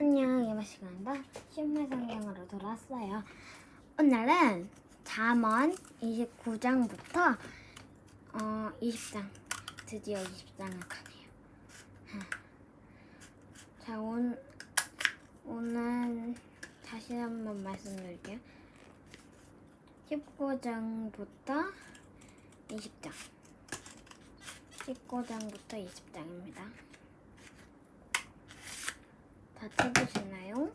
안녕, 이번 시간도 신물 성경으로 돌아왔어요. 오늘은 잠언 29장부터 어, 20장, 드디어 20장을 가네요. 자, 온, 오늘 다시 한번 말씀드릴게요. 19장부터 20장. 19장부터 20장입니다. 다 찾으시나요?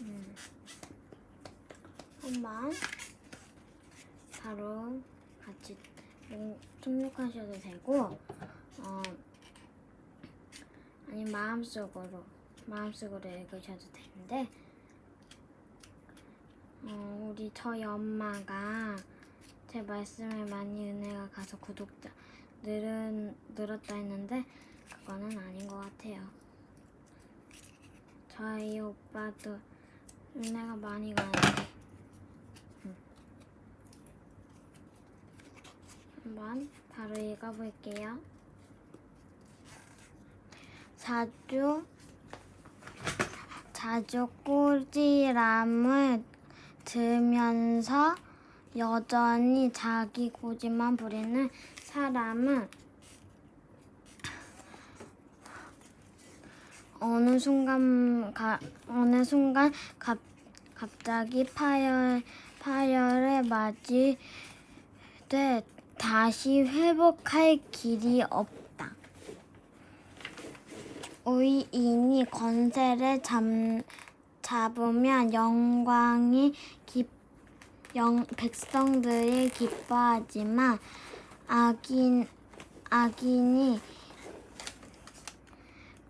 음. 한번 바로 같이 능- 등록하셔도 되고, 어, 아니 마음속으로 마음속으로 읽으셔도 되는데, 어, 우리 저희 엄마가 제 말씀에 많이 은혜가 가서 구독자 늘은 늘었다 했는데 그거는 아닌 것 같아요. 저희 오빠도 은혜가 많이 음. 한번 바로 읽어볼게요. 자주 자주 꾸지람을 들면서 여전히 자기 고집만 부리는 사람은 어느 순간 가, 어느 순간 갑, 갑자기 파열 파열에 맞이 돼 다시 회복할 길이 없다. 의인이 권세를 잡, 잡으면 영광이 기, 영, 백성들이 기뻐하지만 악인 악인이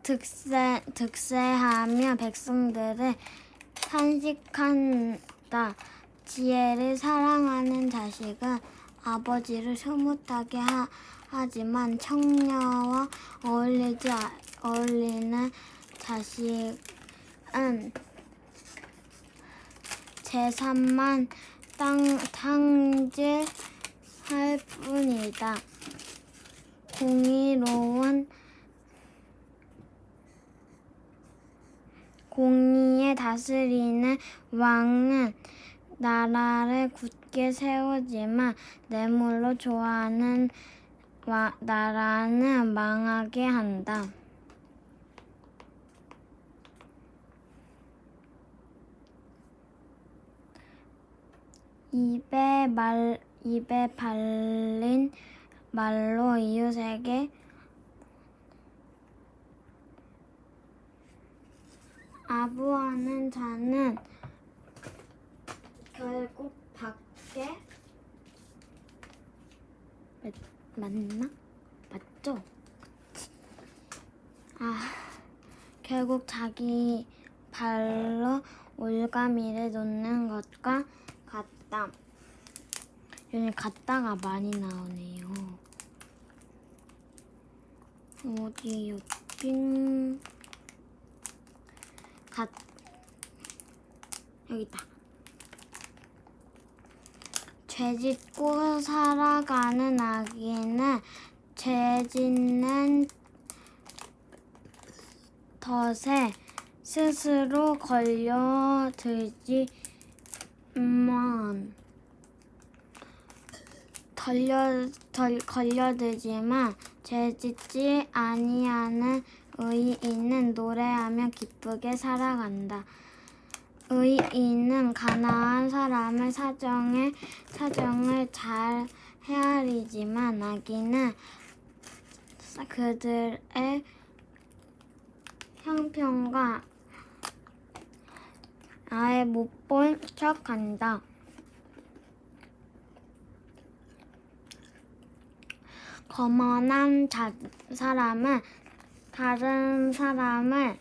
득세, 득세하며 백성들을 탄식한다. 지혜를 사랑하는 자식은 아버지를 흐뭇하게 하, 하지만 청녀와 어울리지 아- 어울리는 자식은 재산만 땅, 탕질할 뿐이다. 공의로운 공의에 다스리는 왕은 나라를 굳게 세우지만 뇌물로 좋아하는 와- 나라는 망하게 한다. 입에 말 입에 발린 말로 이웃에게 아부하는 자는 결국 밖에 맞, 맞나? 맞죠? 아 결국 자기 발로 올가미를 놓는 것과 같다. 요즘 같다가 많이 나오네요. 어디였지? 갓 여기 있다. 죄 짓고 살아가는 아기는 죄 짓는 덫에 스스로 걸려들지만 걸려 덜, 걸려들지만 죄 짓지 아니하는 의인은 노래하며 기쁘게 살아간다. 의인은 가난한 사람의 사정에 사정을 잘 헤아리지만 악인은 그들의 형편과 아예 못 본 척한다. 거만한 자, 사람은 다른 사람을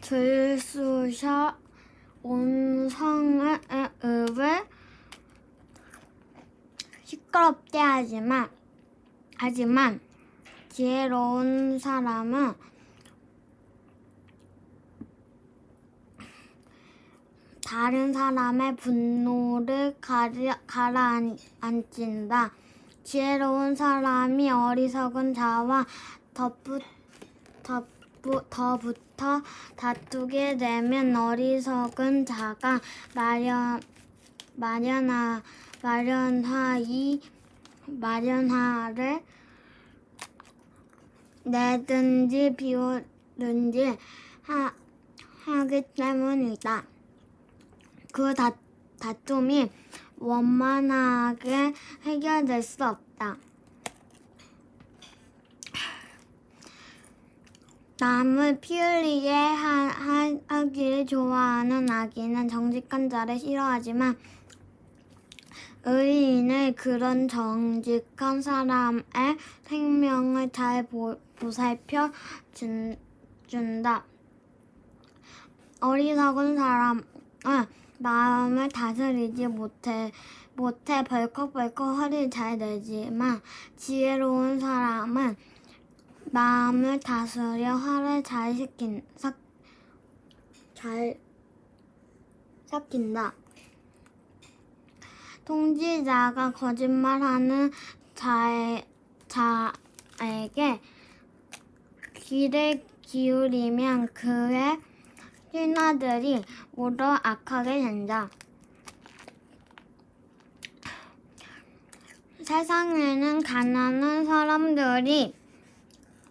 들쑤셔 온성을 을 시끄럽게 하지만 하지만 지혜로운 사람은 다 다른 사람의 분노를 가라, 가라앉힌다. 지혜로운 사람이 어리석은 자와 덧붙, 덧부, 더부터 다투게 되면 어리석은 자가 마련, 마련하, 마련하이, 마련하를 내든지 비우든지 하, 하기 때문이다. 그 다, 다툼이 원만하게 해결될 수 없다. 남을 피 흘리게 하, 하, 하기를 좋아하는 아기는 정직한 자를 싫어하지만 의인은 그런 정직한 사람의 생명을 잘 보, 보살펴 준, 준다. 어리석은 사람은 마음을 다스리지 못해 못해 벌컥벌컥 허리를 잘 내지만 지혜로운 사람은 마음을 다스려 화를 잘 삭힌 삭, 잘 삭힌다. 통지자가 거짓말하는 자에, 자에게 귀를 기울이면 그의 신하들이 모두 악하게 된다. 세상에는 가난한 사람들이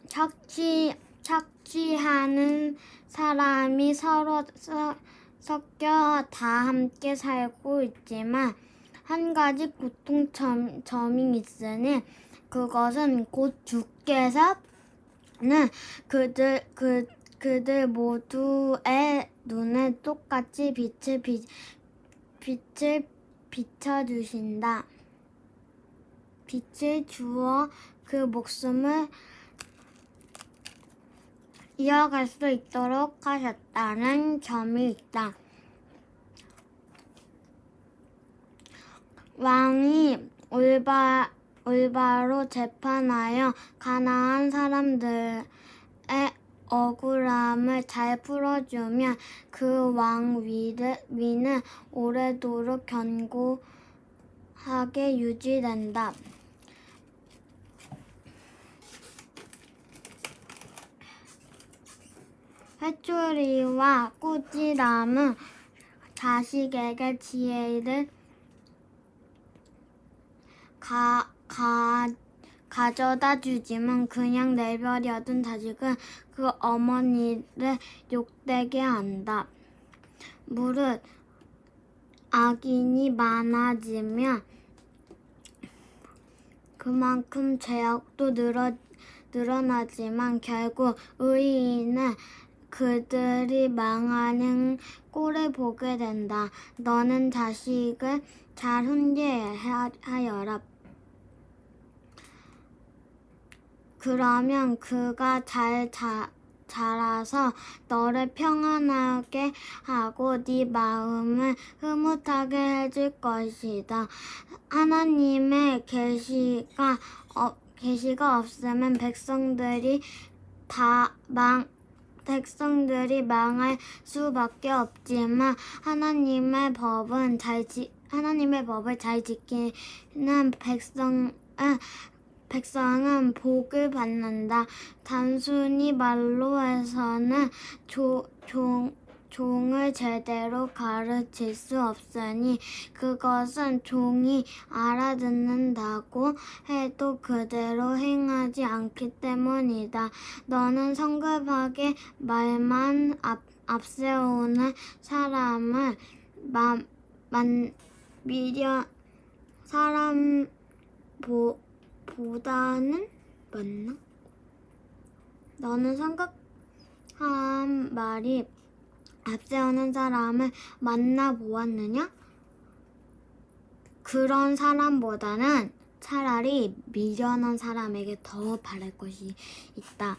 착취, 착취하는 사람이 서로 서, 섞여 다 함께 살고 있지만 한 가지 공통점이 있으니 그것은 곧 주께서는 그들 그 그들 모두의 눈에 똑같이 빛을 비, 빛을 비춰 주신다. 빛을 주어 그 목숨을 이어갈 수 있도록 하셨다는 점이 있다. 왕이 올바, 올바로 재판하여 가난한 사람들의 억울함을 잘 풀어주면 그 왕 위는 오래도록 견고하게 유지된다. 회초리와 꾸지람은 자식에게 지혜를 가, 가, 가져다 주지만 그냥 내버려둔 자식은 그 어머니를 욕되게 한다. 무릇 악인이 많아지면 그만큼 죄악도 늘어, 늘어나지만 결국 의인은 그들이 망하는 꼴을 보게 된다. 너는 자식을 잘 훈계하여라. 그러면 그가 잘 자, 자라서 너를 평안하게 하고 네 마음을 흐뭇하게 해줄 것이다. 하나님의 계시가 어, 계시가 없으면 백성들이 다 망 백성들이 망할 수밖에 없지만 하나님의 법은 잘 지, 하나님의 법을 잘 지키는 백성은 백성은 복을 받는다. 단순히 말로 해서는 조, 종, 종을 제대로 가르칠 수 없으니 그것은 종이 알아듣는다고 해도 그대로 행하지 않기 때문이다. 너는 성급하게 말만 앞, 앞세우는 사람을 만, 만, 미련, 사람 보, 보다는 맞나? 너는 성급한 말이 앞세우는 사람을 만나 보았느냐? 그런 사람보다는 차라리 미련한 사람에게 더 바랄 것이 있다.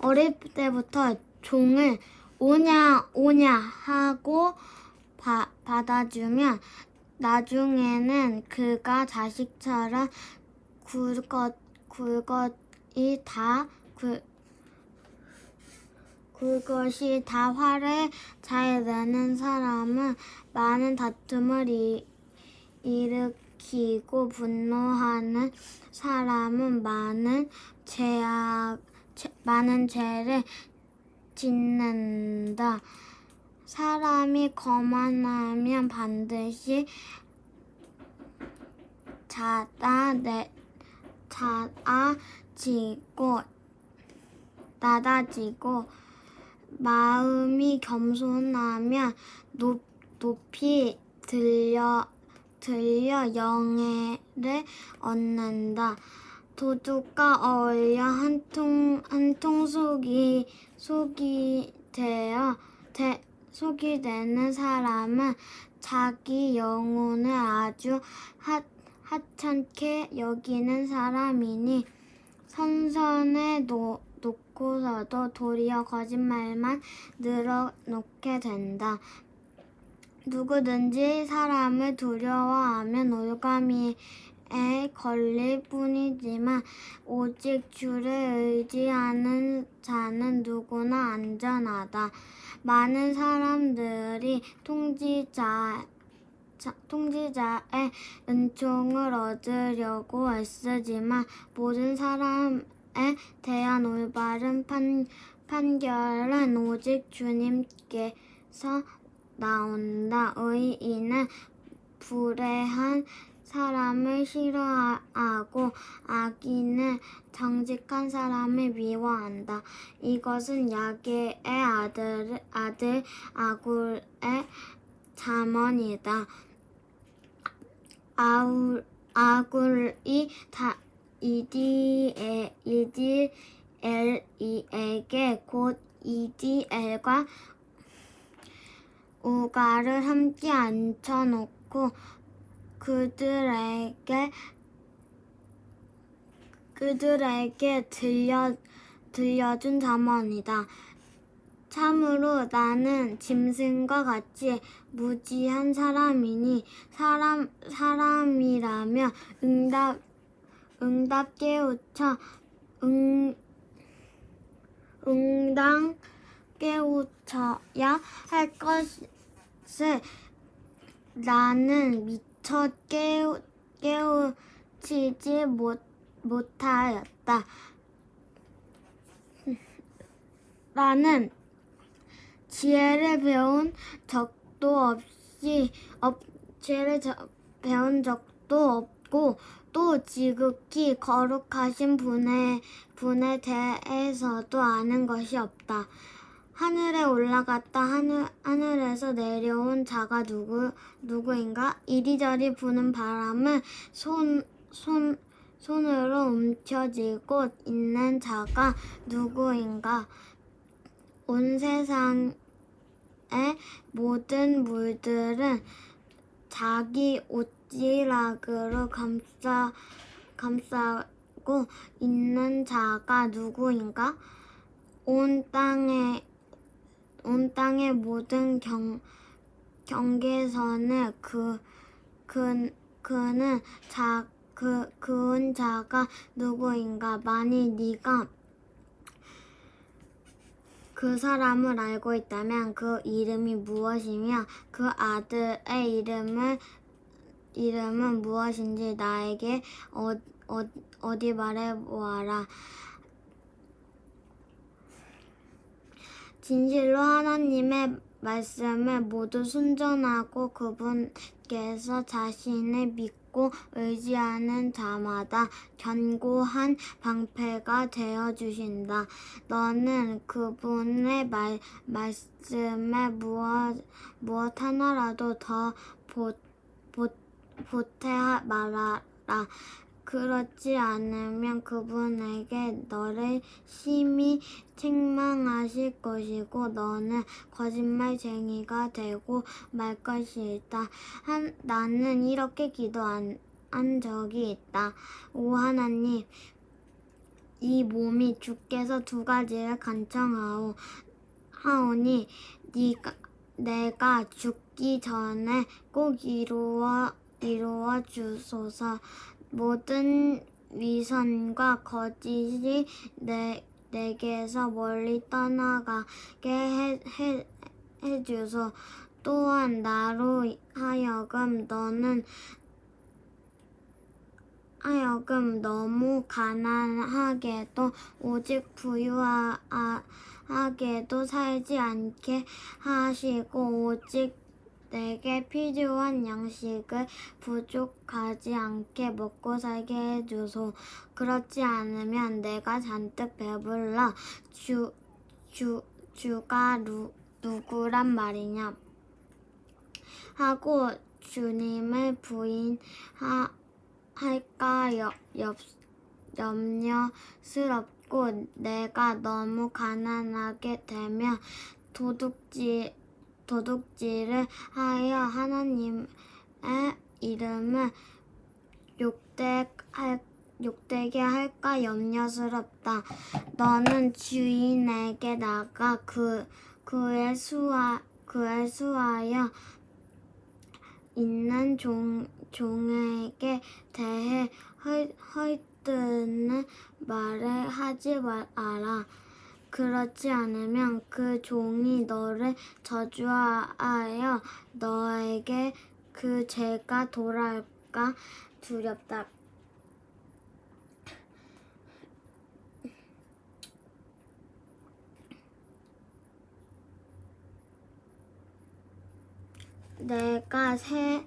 어릴 때부터 종을 오냐 오냐 하고 바, 받아주면 나중에는 그가 자식처럼 굴것 굴것이 다 굴, 그것이 다 화를 잘 내는 사람은 많은 다툼을 이- 일으키고 분노하는 사람은 많은 죄악, 죄- 많은 죄를 짓는다. 사람이 거만하면 반드시 자다 내 자아지고 낮아지고 마음이 겸손하면 높, 높이 들려 들려 영예를 얻는다. 도둑과 어울려 한통 한통 속이 속이 되어 되, 속이 되는 사람은 자기 영혼을 아주 하, 하찮게 여기는 사람이니 선선에 놓, 놓고서도 도리어 거짓말만 늘어놓게 된다. 누구든지 사람을 두려워하면 올가미에 걸릴 뿐이지만 오직 주를 의지하는 자는 누구나 안전하다. 많은 사람들이 통지자 자- 통지자의 은총을 얻으려고 애쓰지만 모든 사람에 대한 올바른 판, 판결은 오직 주님께서 나온다. 의인은 불의한 사람을 싫어하고 악인은 정직한 사람을 미워한다. 이것은 야게의 아들 아들 아굴의 잠언이다. 아울 아굴이 다 이디에 이디엘이에게 곧 이디엘과 우가를 함께 앉혀놓고 그들에게 그들에게 들려 들려준 잠언이다. 참으로 나는 짐승과 같이 무지한 사람이니 사람 사람이라면 응답 응답 깨우쳐 응 응당 깨우쳐야 할 것을 나는 미처 깨우 깨우치지 못 못하였다. 나는 지혜를 배운 적도 없이 없, 지혜를 저- 배운 적도 없고 또 지극히 거룩하신 분에 분에 대해서도 아는 것이 없다. 하늘에 올라갔다 하늘 하늘에서 내려온 자가 누구 누구인가? 이리저리 부는 바람을 손손 손으로 움켜쥐고 있는 자가 누구인가? 온 세상의 모든 물들은 자기 옷지락으로 감싸 감싸고 있는 자가 누구인가? 온 땅에 온 땅의 모든 경 경계선을 그, 그 그는 자 그 그은 자가 누구인가? 만일 네가 그 사람을 알고 있다면 그 이름이 무엇이며 그 아들의 이름을 이름은 무엇인지 나에게 어, 어, 어디 말해보아라. 진실로 하나님의 말씀을 모두 순전하고 그분께서 자신을 믿 고 의지하는 자마다 견고한 방패가 되어 주신다. 너는 그분의 말, 말씀에 무엇, 무엇 하나라도 더 보태 말아라. 그렇지 않으면 그분에게 너를 심히 책망하실 것이고 너는 거짓말쟁이가 되고 말 것이다. 한, 나는 이렇게 기도한 한 적이 있다. 오 하나님, 이 몸이 주께서 두 가지를 간청하오 하오니 네가 내가 죽기 전에 꼭 이루어 이루어 주소서 모든 위선과 거짓이 내 내게서 멀리 떠나가게 해, 해, 해주소. 또한 나로 하여금 너는 하여금 너무 가난하게도 오직 부유하게도 살지 않게 하시고 오직 내게 필요한 양식을 부족하지 않게 먹고 살게 해주소. 그렇지 않으면 내가 잔뜩 배불러 주, 주, 주가 누, 누구란 말이냐. 하고 주님을 부인하, 할까 여, 염, 염려스럽고 내가 너무 가난하게 되면 도둑질 도둑질을 하여 하나님의 이름을 욕되할 욕되게 할까 염려스럽다. 너는 주인에게 나가 그 그의 수하 그의 수하여 있는 종 종에게 대해 헐 헐뜯는 말을 하지 마라. 그렇지 않으면 그 종이 너를 저주하여 너에게 그 죄가 돌아올까 두렵다. 내가 세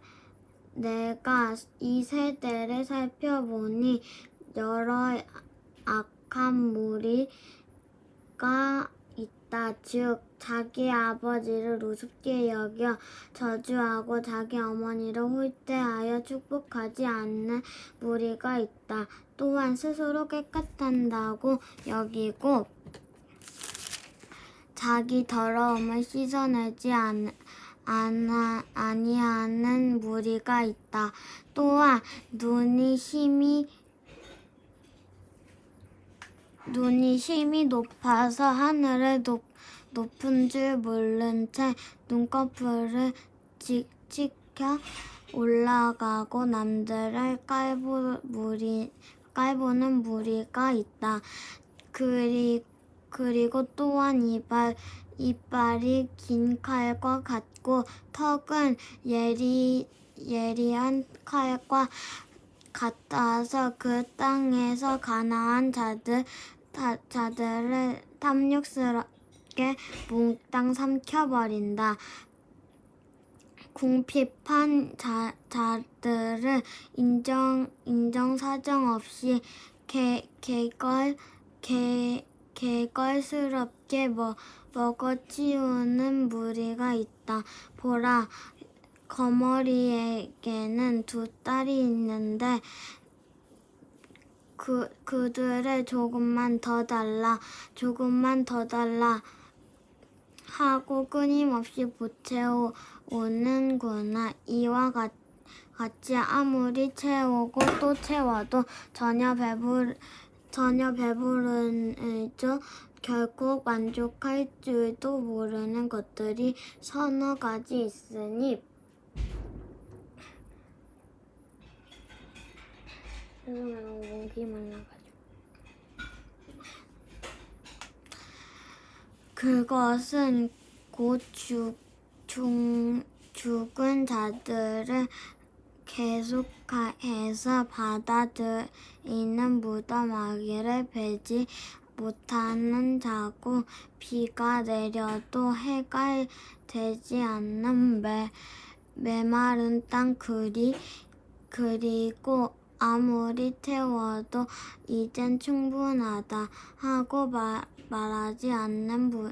내가 이 세대를 살펴보니 여러 악한 무리 가 있다. 즉 자기 아버지를 우습게 여겨 저주하고 자기 어머니를 홀대하여 축복하지 않는 무리가 있다. 또한 스스로 깨끗한다고 여기고 자기 더러움을 씻어내지 않, 않아, 아니하는 무리가 있다. 또한 눈이 힘이 눈이 힘이 높아서 하늘을 높, 높은 줄 모른 채 눈꺼풀을 지, 치켜 올라가고 남들을 깔보 무리 깔보는 무리가 있다. 그리 그리고 또한 이발 이빨이 긴 칼과 같고 턱은 예리 예리한 칼과 같아서 그 땅에서 가나안 자들 다, 자들을 탐욕스럽게 몽땅 삼켜버린다. 궁핍한 자, 자들을 인정 인정 사정 없이 개, 개걸 개, 개걸스럽게 먹, 먹어치우는 무리가 있다. 보라, 거머리에게는 두 딸이 있는데 그 그들을 조금만 더 달라, 조금만 더 달라 하고 끊임없이 보채오는구나. 이와 같, 같이 아무리 채우고 또 채워도 전혀 배불 전혀 배부른죠. 결국 만족할 줄도 모르는 것들이 서너 가지 있으니 죄송해요 목이 말라가지고 그것은 곧 죽, 죽, 죽은 자들을 계속해서 받아들이는 무덤아기를 베지 못하는 자고 비가 내려도 해가 되지 않는 매, 메마른 땅 그리 그리고 아무리 태워도 이젠 충분하다 하고 말, 말하지 않는 부,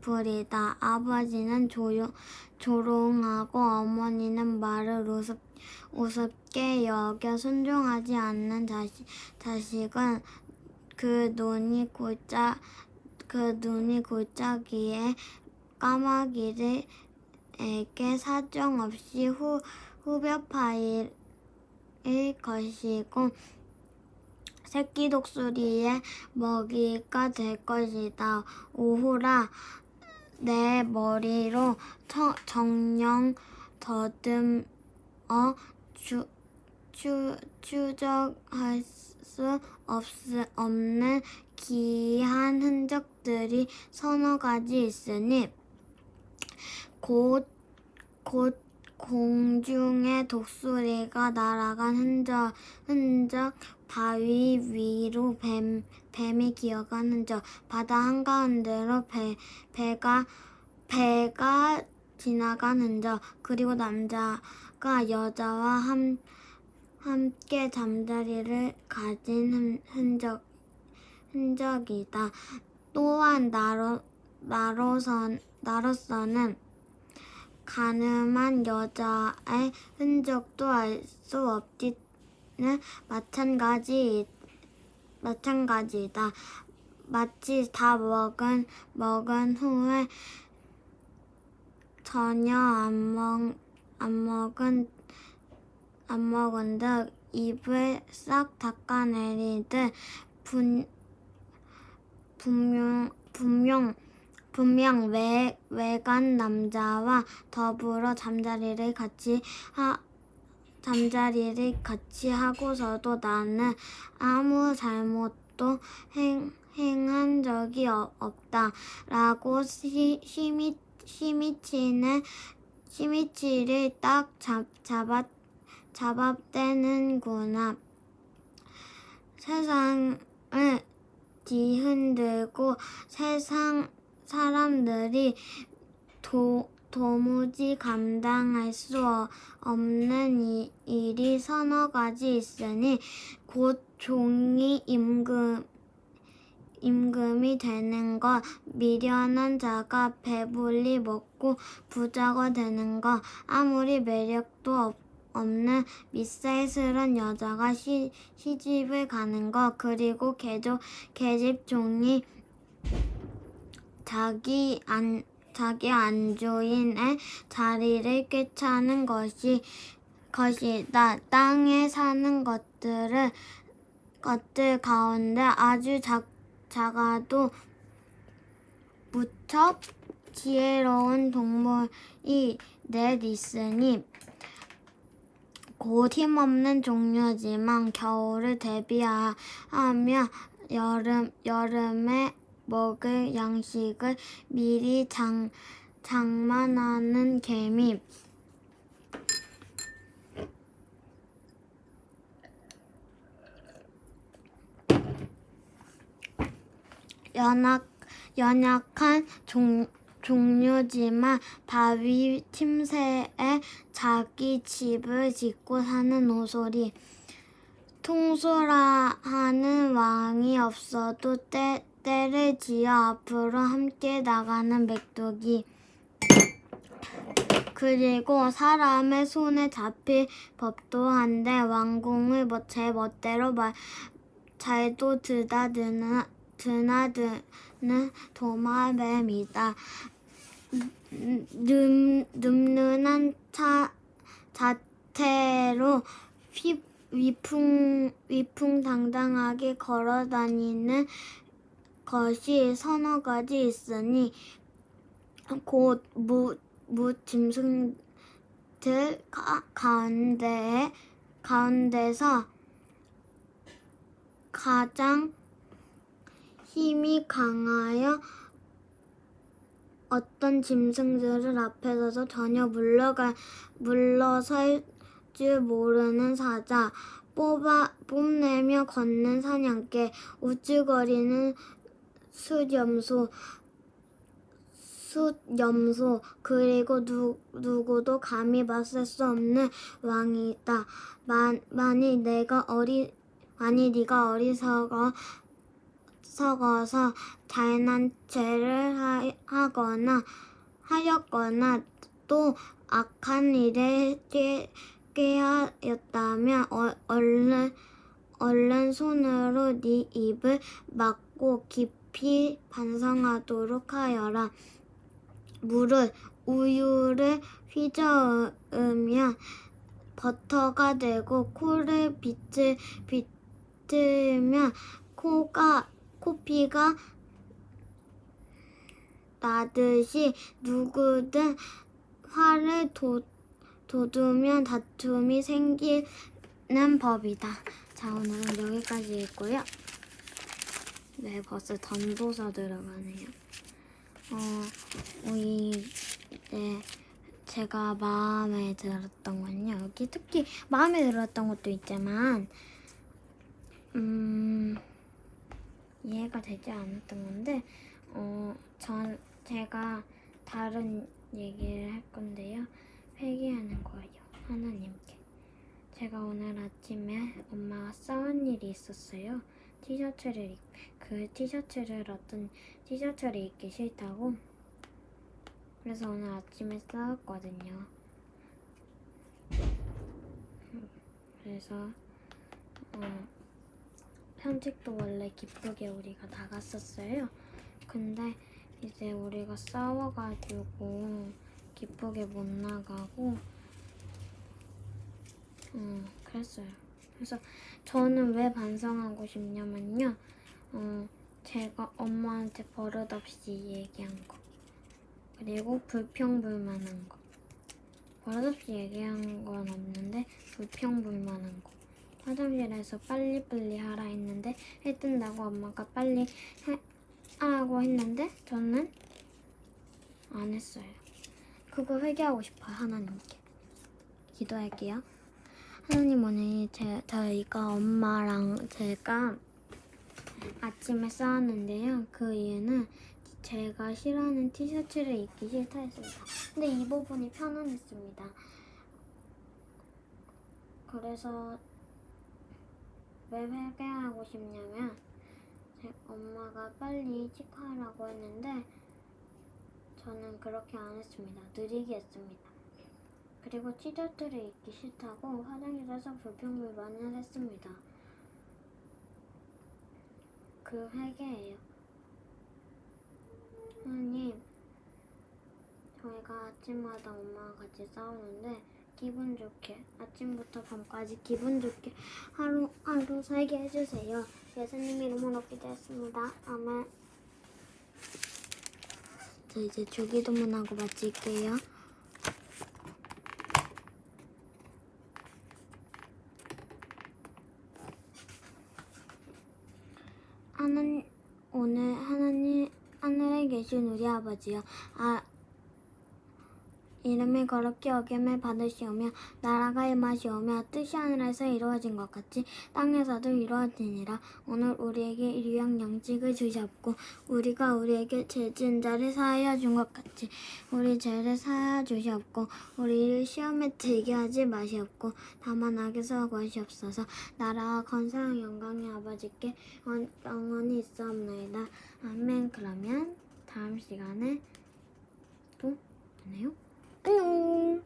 불이다. 아버지는 조용, 조롱하고 어머니는 말을 우습, 우습게 여겨 순종하지 않는 자식, 자식은 그 눈이 골짜 그 눈이 골짜기에 까마귀를 에게 사정 없이 후 후벼 파일 것이고 새끼 독수리의 먹이가 될 것이다. 오호라 내 머리로 청, 정령 더듬어 추, 추, 추적할 수 없, 없는 기이한 흔적들이 서너 가지 있으니 곧, 곧 공중에 독수리가 날아간 흔적, 흔적 바위 위로 뱀, 뱀이 기어간 흔적, 바다 한가운데로 배, 배가, 배가 지나간 흔적, 그리고 남자가 여자와 함, 함께 잠자리를 가진 흔- 흔적, 흔적이다. 또한 나로, 나로선, 나로서는 가늠한 여자의 흔적도 알 수 없지는 마찬가지, 마찬가지다. 마치 다 먹은, 먹은 후에 전혀 안 먹, 안 먹은, 안 먹은 듯 입을 싹 닦아내리듯 분, 분명, 분명, 분명 외, 외간 남자와 더불어 잠자리를 같이 하, 잠자리를 같이 하고서도 나는 아무 잘못도 행, 행한 적이 어- 없다. 라고 시, 시미, 시미치는, 시미치를 딱 잡, 잡아, 잡아떼는구나. 세상을 뒤흔들고 세상 사람들이 도, 도무지 감당할 수 어- 없는 이, 일이 서너 가지 있으니 곧 종이 임금 임금이 되는 것, 미련한 자가 배불리 먹고 부자가 되는 것, 아무리 매력도 없, 없는 미살스런 여자가 시, 시집을 가는 것, 그리고 개조, 계집 종이 자기 안 자기 안주인의 자리를 꿰차는 것이 것이다. 땅에 사는 것들을 것들 가운데 아주 작, 작아도 무척 지혜로운 동물이 넷 있으니 곧 힘없는 종류지만 겨울을 대비하며 여름 여름에 먹을 양식을 미리 장 장만하는 개미. 연약 연약한 종 종류지만 바위 틈새에 자기 집을 짓고 사는 오소리. 통솔하는 왕이 없어도 때, 때를 지어 앞으로 함께 나가는 맥독이 그리고 사람의 손에 잡힐 법도 한데 왕궁을 뭐제 멋대로 말, 잘도 드다드는 드나드는 도마뱀이다. 늠, 늠름한 차, 자태로 휘, 위풍, 위풍당당하게 걸어다니는 것이 서너 가지 있으니 곧 무, 무짐승들 가, 가운데 가운데서 가장 힘이 강하여 어떤 짐승들을 앞에 서서 전혀 물러가 물러설 줄 모르는 사자 뽑아 뽐내며 걷는 사냥개 우쭐거리는 숫염소 숫염소 그리고 누, 누구도 감히 맞설 수 없는 왕이다. 만, 만일 내가 어리 만일 네가 어리석어 서거서 잘난 죄를 하, 하거나 하였거나 또 악한 일에 꾀, 꾀하였다면 어, 얼른 얼른 손으로 네 입을 막고 깊이 반성하도록 하여라. 물은 우유를 휘저으면 버터가 되고 코를 비틀, 비틀면 코가 코피가 나듯이 누구든 화를 도, 돋우면 다툼이 생기는 법이다. 자, 오늘은 여기까지 있고요. 네, 벌써 던도서 들어가네요. 어, 우리, 네, 제가 마음에 들었던 건요. 여기 특히 마음에 들었던 것도 있지만, 음, 이해가 되지 않았던 건데, 어, 전, 제가 다른 얘기를 할 건데요. 회개하는 거예요. 하나님께. 제가 오늘 아침에 엄마가 싸운 일이 있었어요. 티셔츠를 입, 그 티셔츠를 어떤 티셔츠를 입기 싫다고. 그래서 오늘 아침에 싸웠거든요. 그래서 어, 편집도 원래 기쁘게 우리가 나갔었어요. 근데 이제 우리가 싸워가지고 기쁘게 못 나가고 음, 그랬어요. 그래서 저는 왜 반성하고 싶냐면요. 어, 제가 엄마한테 버릇없이 얘기한 거. 그리고 불평불만한 거. 버릇없이 얘기한 건 없는데 불평불만한 거. 화장실에서 빨리빨리 하라 했는데 해 뜬다고 엄마가 빨리 해, 하라고 했는데 저는 안 했어요. 그거 회개하고 싶어요 하나님께. 기도할게요. 하나님 오늘 제, 저희가 엄마랑 제가 아침에 싸웠는데요. 그 이유는 제가 싫어하는 티셔츠를 입기 싫다 했습니다. 근데 이 부분이 편안했습니다. 그래서 왜 회개하고 싶냐면 제 엄마가 빨리 치과하라고 했는데 저는 그렇게 안 했습니다. 느리게 했습니다. 그리고 티셔츠를 입기 싫다고 화장실에서 불평불만을 했습니다. 그 회개예요. 하나님, 저희가 아침마다 엄마와 같이 싸우는데 기분 좋게 아침부터 밤까지 기분 좋게 하루 하루 살게 해주세요. 예수님 이름으로 기도했습니다. 아멘. 저 이제 주기도문하고 마칠게요. 하나님 오늘 하나님 하늘에 계신 우리 아버지여. 아 이름을 거룩히 여김을 받으시오며 나라가 임하시오며 뜻이 하늘에서 이루어진 것 같이 땅에서도 이루어지니라. 오늘 우리에게 일용 양식을 주셨고 우리가 우리에게 죄진 자를 사하여 준 것 같이 우리 죄를 사하여 주셨고 우리를 시험에 들게 하지 마시옵고 다만 악에서 구하시옵소서. 나라와 건설한 영광의 아버지께 원- 영원히 있사옵나이다. 아멘. 그러면 다음 시간에 또 만나요. 안녕